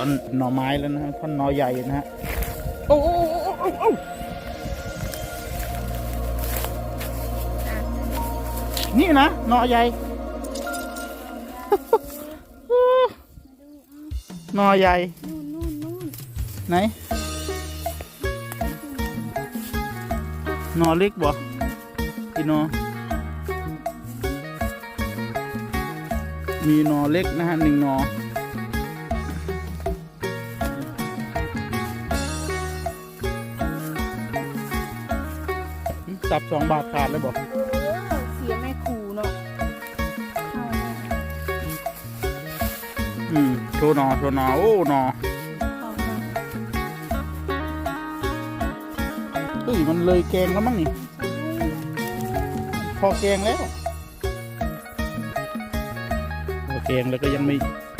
ตอนหน่อไม้แล้วนะท่อนหน่อใหญ่นะฮะโอ้โอ้โอ้โอ้โอ้นี่นะหน่อใหญ่หน่อใหญ่ไหนหนอเล็กบ่พี่หนอมีนอเล็กนะฮะหนึ่งนอ จับสองบาทขาดเลยบอกเออเสียแม่ครูเนาะเข้าแน่อืมโชว์หนอโชว์หนอโอ้หนอเข้าแน่เฮ้ยมันเลยแกงแล้วมั้งนี่ พอแกงแล้ว พอแกงแล้วก็ยังไม่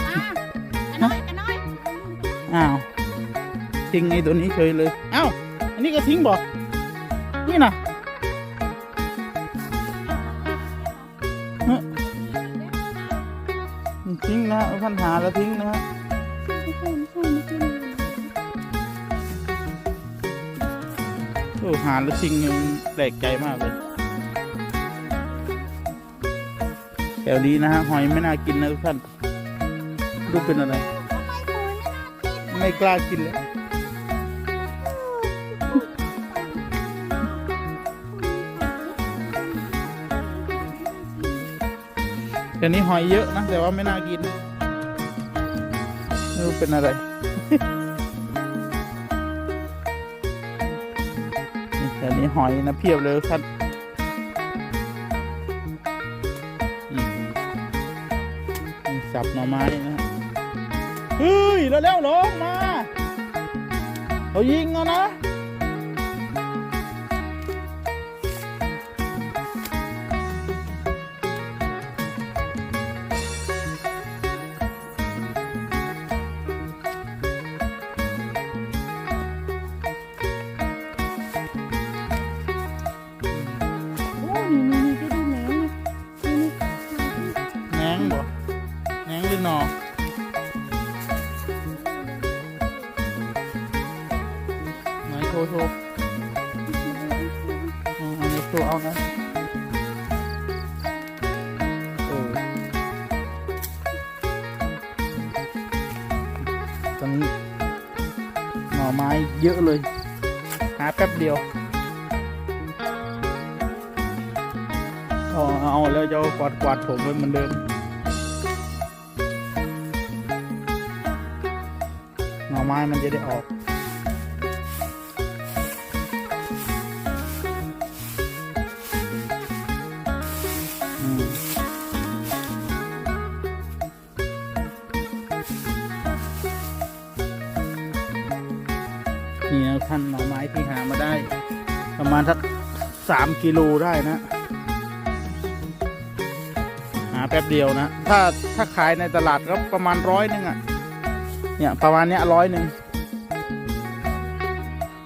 อะกันน้อยกันน้อยอ้าวทิ้งไอ้ตัวนี้เฉยเลยอ้าวอันนี้ก็ทิ้งบ่นี่นะ นะพันแล้วทิ้งนะฮะโอ้หานแล้วทิ้งแปลกใจมากเลยแถวนี้นะฮะหอยไม่น่ากินนะทุกท่านรูเป็นอะไรไมครูไม่น่ากินไม่กล้ากินเลยเดี๋ยวนี้หอยเยอะนะ แต่ว่าไม่น่ากิน ไม่รู้เป็นอะไร นี่แต่นี้หอยนะเพียบเลยครับนี่สับหน่อไม้นะเฮ้ย แล้วแล้วลงมา เขายิงเอานะ ไหนโชว์โชว์อ๋ออันนี้โชว์เอานะเออตอนนี้ห นี่นะท่านหน่อไม้ที่หามาได้ ประมาณสักสามกิโลได้นะ หาแป๊บเดียวนะ ถ้าถ้าขายในตลาดก็ประมาณร้อยหนึ่งอะเนี่ยประมาณเนี้ยร้อยหนึ่ง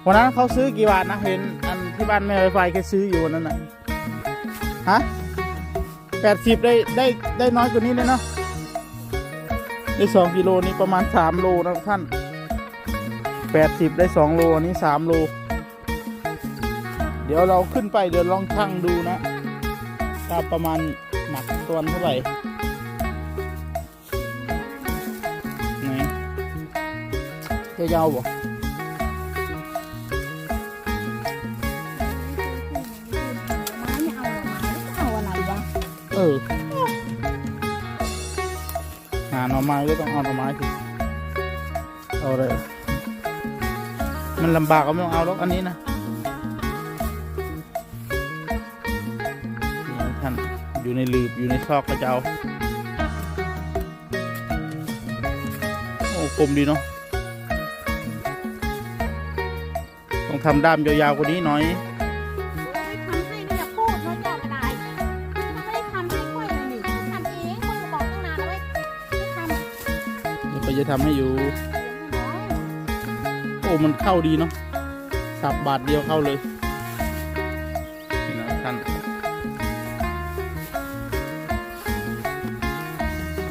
วันนั้นเขาซื้อกี่บาทนะเห็นอันที่บ้านแม่ไวไฟแกซื้ออยู่วันนั้นน่ะฮะแปดสิบได้ได้ได้น้อยกว่านี้เลยเนาะได้สองกิโลนี่ประมาณสามโลนะท่าน แปดสิบได้สองโล อันนี้สามโล เดี๋ยวเราขึ้นไปเดี๋ยวลองชั่งดูนะว่าประมาณหนักตัวเท่าไหร่ไหนจะยาวบ่ไม้ไม่เอาหรอไม้เอาอะไรวะเออหาหน่อไม้ก็ต้องเอาหน่อไม้สิเอาเลย มันลำบากก็ไม่ต้องเอาหรอกอันนี้นะนี่ท่านอยู่ในหลืบอยู่ในซอกก็จะเอา โอ้คมดีเนาะต้องทำด้ามยาวๆกว่านี้หน่อยโอ้ยทำให้ไม่อยากพูดเนาะเจ้าก็ได้ไม่ได้ทำให้ค่อยเลยนี่ทำเองคนก็บอกตั้งนานแล้วเว้ยไม่ทำเดี๋ยวก็จะทำให้อยู่เสียงให้น้อยโอ้มันเข้าดีเนาะสับบาทเดียวเข้าเลยนี่นะท่าน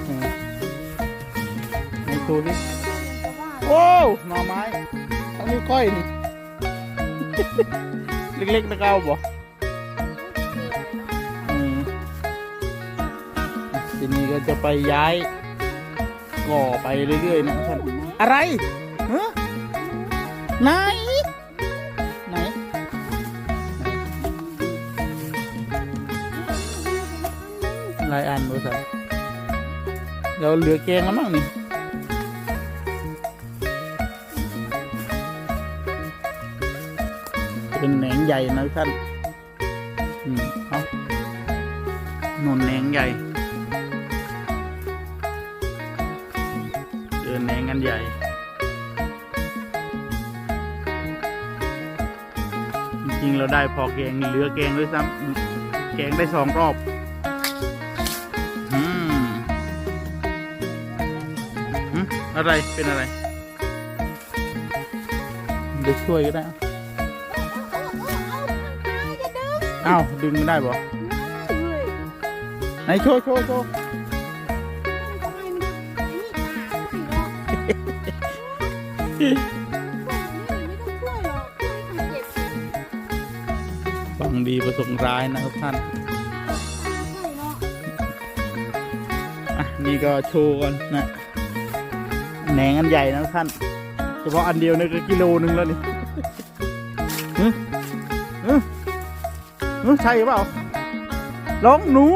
อืมให้โชว์ดิแต่ว่าโอ้หน่อไม้ต้องมีก้อยนี่ เล็กๆตะเกาบ่อืมทีนี้ก็จะไปย้ายก่อไปเรื่อยๆนะครับอะไรฮะ ไหน ไหน หลายอันบริษัทเราเหลือแกงแล้วมั้งนี่เป็นแหนงใหญ่นะท่าน อืมเอาหนุนแหนงใหญ่เจอแหนงกันใหญ่ ริงเราได้พอแกงเหลือแกงด้วยซ้ำแกงได้สองรอบอืมอะไรเป็นอะไรเดี๋ยวช่วยก็ได้อ้าวดึงไม่ได้บ่ไหนโชว์โชว์โชว์ ดีประสงค์ร้ายนะครับท่านอะนี่ก็โชว์กันนะแหนงอันใหญ่นะท่าน เฉพาะอันเดียวนี่ก็กิโลนึงแล้วนี่เออเออใช่เปล่าลองหนู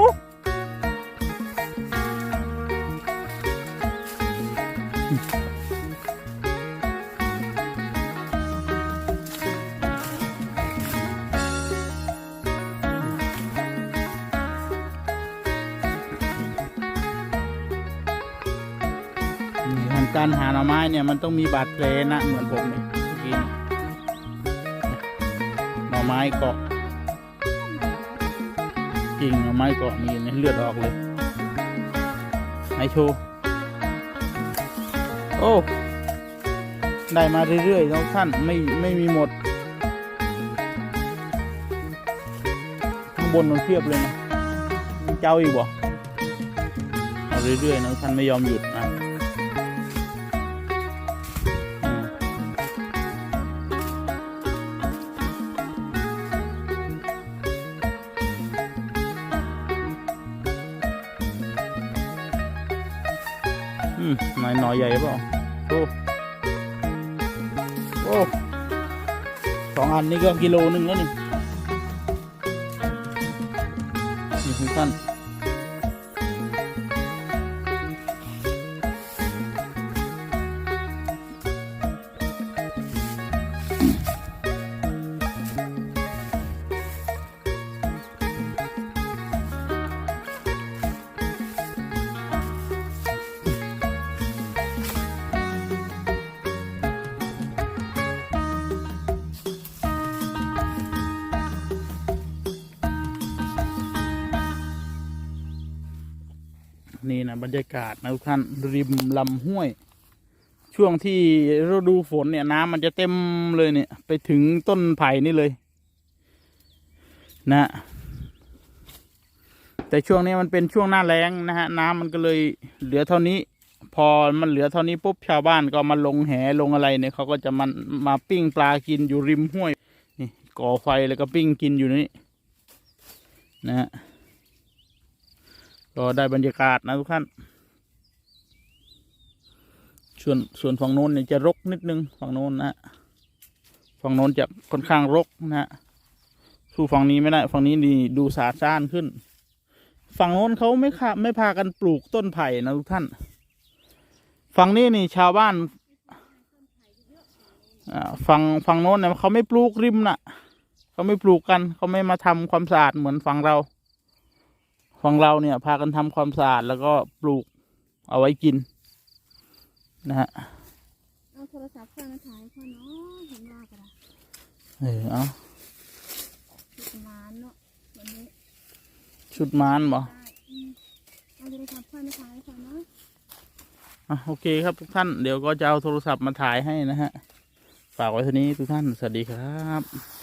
การหาหน่อไม้เนี่ยมันต้องมีบาดแผลนะเหมือนผมเนี่ยเมื่อกี้นี่หน่อไม้เกาะกิ่งหน่อไม้เกาะนี่เห็นเลือดออกเลยไหนโชว์โอ้ได้มาเรื่อยๆน้องท่านไม่ไม่มีหมด ข้างบนมันเพียบเลยนะ เจ้าอีกบ่เอาเรื่อยๆน้องท่านไม่ยอมหยุด หน่อยหน่อยใหญ่เปล่าโอ้โอ้สองอันนี่ก็กิโลหนึ่งแล้วนี่นี่คือท่าน นี่นะบรรยากาศนะทุกท่านริมลำห้วย ช่วงที่ฤดูฝนเนี่ยน้ำมันจะเต็มเลยเนี่ย ไปถึงต้นไผ่นี่เลย นะ แต่ช่วงนี้มันเป็นช่วงหน้าแล้งนะฮะน้ำมันก็เลยเหลือเท่านี้ พอมันเหลือเท่านี้ปุ๊บชาวบ้านก็มาลงแหลงอะไรเนี่ยเขาก็จะมันมาปิ้งปลากินอยู่ริมห้วย นี่ก่อไฟแล้วก็ปิ้งกินอยู่นี่นะฮะ ก็ได้บรรยากาศนะทุกท่าน ส่วนส่วนฝั่งโน้นเนี่ยจะรกนิดนึงฝั่งโน้นนะฝั่งโน้นจะค่อนข้างรกนะฮะสู้ฝั่งนี้ไม่ได้ฝั่งนี้นี่ดูสาซ่านขึ้น ฝั่งโน้นเขาไม่ค่ะไม่พากันปลูกต้นไผ่นะทุกท่าน ฝั่งนี้นี่ชาวบ้านฝั่งฝั่งโน้นเนี่ยเขาไม่ปลูกริมน่ะ เขาไม่ปลูกกัน เขาไม่มาทำความสะอาดเหมือนฝั่งเรา ฝั่งเราเนี่ยพากันทำความสะอาดแล้วก็ปลูกเอาไว้กิน นะฮะเอาโทรศัพท์เครื่องนั้นถ่ายพ่อเนาะเห็นว่ากันละเออเอาประมาณเนาะวันนี้ชุดมานบ่ได้อืมเอาโทรศัพท์เครื่องนั้นถ่ายพ่อเนาะอะโอเคครับทุกท่านเดี๋ยวก็จะเอาโทรศัพท์มาถ่ายให้นะฮะ ฝากไว้เท่านี้ทุกท่านสวัสดีครับ